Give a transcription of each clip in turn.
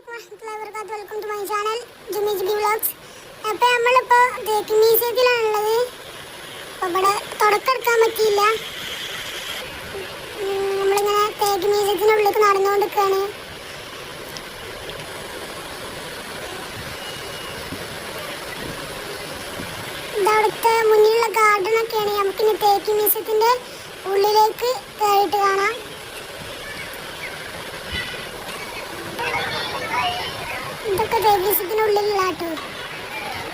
Welcome to my channel അപ്പോൾ നമ്മളിങ്ങനെ ഗാർഡനൊക്കെയാണ് നമുക്കിനി തേക്ക് ഉള്ളിലേക്ക് കയറിയിട്ട് കാണാം. ഇതൊക്കെ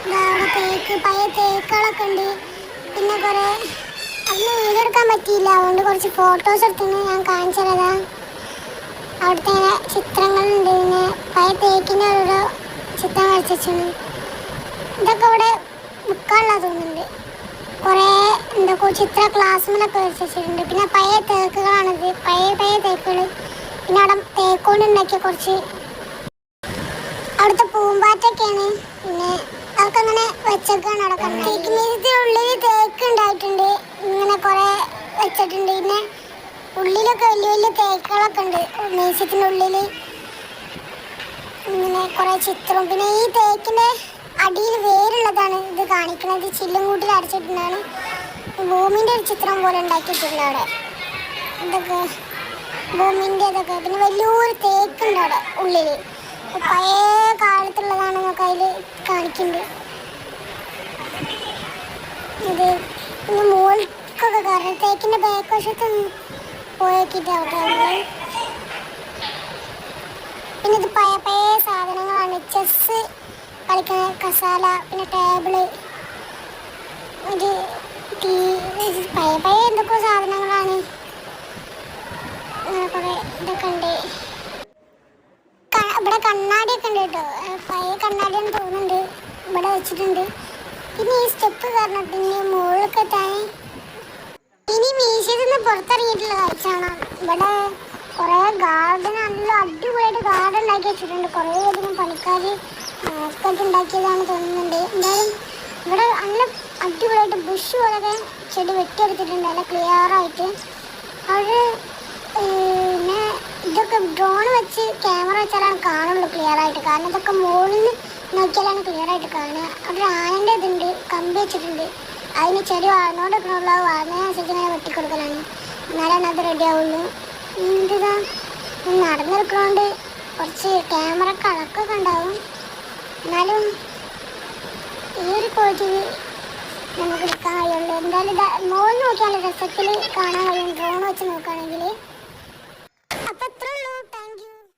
ഇതാ അവിടെ തേക്ക് പഴയ തേക്കുകളൊക്കെ ഉണ്ട്. പിന്നെ കുറേ അന്ന് വീഡിയോ എടുക്കാൻ പറ്റിയില്ല. അതുകൊണ്ട് കുറച്ച് ഫോട്ടോസ് എടുത്തിന് ഞാൻ കാണിച്ചു തരാ അവിടുത്തെ ഇങ്ങനെ ചിത്രങ്ങളുണ്ട്. പിന്നെ പഴയ തേക്കിന്റെ ഓരോ ചിത്രം വരച്ചാണ് ഇതൊക്കെ ഇവിടെ ബുക്കാനുള്ള തോന്നുന്നുണ്ട്. കുറേ എന്തൊക്കെ ചിത്ര ക്ലാസ്സിലൊക്കെ വരച്ചിട്ടുണ്ട്. പിന്നെ പഴയ തേക്കുകളാണിത്. പഴയ പഴയ തേക്കുകൾ പിന്നെ അവിടെ തേക്കുകൊണ്ട് ഉണ്ടാക്കിയ കുറച്ച് അവിടുത്തെ പൂമ്പാറ്റൊക്കെയാണ്. പിന്നെ അതൊക്കെ അങ്ങനെ വെച്ചൊക്കെയാണ് അവിടെ തേക്ക് മ്യൂസിയത്തിനുള്ളിൽ തേക്ക് ഉണ്ടായിട്ടുണ്ട്. ഇങ്ങനെ കുറെ വെച്ചിട്ടുണ്ട്. പിന്നെ ഉള്ളിലൊക്കെ വലിയ വലിയ തേക്കുകളൊക്കെ ഉണ്ട്. മ്യൂസിയത്തിനുള്ളിൽ ഇങ്ങനെ കുറേ ചിത്രവും പിന്നെ ഈ തേക്കിന്റെ അടിയിൽ വേരുള്ളതാണ് ഇത് കാണിക്കുന്നത്. ചില്ലും കൂട്ടിൽ അടച്ചിട്ടുണ്ടാണ് ഭൂമിന്റെ ഒരു ചിത്രം പോലെ ഉണ്ടാക്കിയിട്ടുണ്ട് അവിടെ. ഇതൊക്കെ ഭൂമിന്റെ ഇതൊക്കെ. പിന്നെ വലിയൊരു തേക്കുണ്ട് അവിടെ ഉള്ളിൽ. പഴയ കാലത്തുള്ളതാണ് നമുക്ക് അതിൽ കാണിക്കുന്നത് ഇത് പിന്നെ മുകൾക്കൊക്കെ കയറണം തേക്കിന്റെ ബാക്ക് വശത്ത് പോയേക്കിട്ട് അവിടെ പിന്നെ ഇത് പഴയ പഴയ സാധനങ്ങളാണ്. ചെസ് കളിക്കുന്ന കസാല പിന്നെ ടേബിൾ ഒരു ടീ പഴയ പഴയ എന്തൊക്കെ സാധനങ്ങളാണ്. അങ്ങനെ കുറേ ഇതൊക്കെ ഉണ്ട്. ഇവിടെ കണ്ണാടിയൊക്കെ ഉണ്ട് കേട്ടോ. പഴയ കണ്ണാടിയെന്ന് തോന്നുന്നുണ്ട്. ഇവിടെ വെച്ചിട്ടുണ്ട്. പിന്നെ ഈ സ്റ്റെപ്പ് കാരണം പിന്നെ മുകളിലൊക്കെ എത്താൻ ഇനി മീശയിൽ പുറത്തിറങ്ങിയിട്ടുള്ള കാഴ്ചയാണ്. ഇവിടെ കുറേ ഗാർഡൻ നല്ല അടിപൊളിയായിട്ട് ഗാർഡൻ ഉണ്ടാക്കി വെച്ചിട്ടുണ്ട്. കുറേ അധികം പണിക്കാർ ഒക്കെ ഉണ്ടാക്കിയതാണ് തോന്നുന്നുണ്ട്. എന്തായാലും ഇവിടെ നല്ല അടിപൊളിയായിട്ട് ബുഷ് പോലൊക്കെ ചെടി വെട്ടിയെടുത്തിട്ടുണ്ട്. നല്ല ക്ലിയറായിട്ട് അവർ പിന്നെ ഇതൊക്കെ ഡ്രോൺ വെച്ച് ക്യാമറ വെച്ചാലാണ് കാണുള്ളൂ ക്ലിയർ ആയിട്ട്. കാരണം ഇതൊക്കെ മുകളിൽ നോക്കിയാലാണ് ക്ലിയർ ആയിട്ട് കാണുക. അവിടെ ആനന്റെ ഇതുണ്ട് കമ്പി വെച്ചിട്ടുണ്ട്. അതിന് ചെടി വളർന്നുകൊണ്ടിരിക്കണുള്ളൂ അത് വളർന്നതിനനുസരിച്ച് ഇങ്ങനെ വെട്ടിക്കൊടുക്കലാണ്. എന്നാലാണ് അത് റെഡി ആവുള്ളൂ. എന്താ നടന്നെടുക്കണോണ്ട് കുറച്ച് ക്യാമറ കളക്കൊക്കെ ഉണ്ടാവും. എന്നാലും ഈ ഒരു ക്വാളിറ്റിയിൽ നമുക്ക് എടുക്കാൻ കഴിയുള്ളൂ. എന്തായാലും ഇതാ മോളിൽ നോക്കിയാൽ രസത്തിൽ കാണാൻ കഴിയും. ഡ്രോൺ വെച്ച് നോക്കുകയാണെങ്കിൽ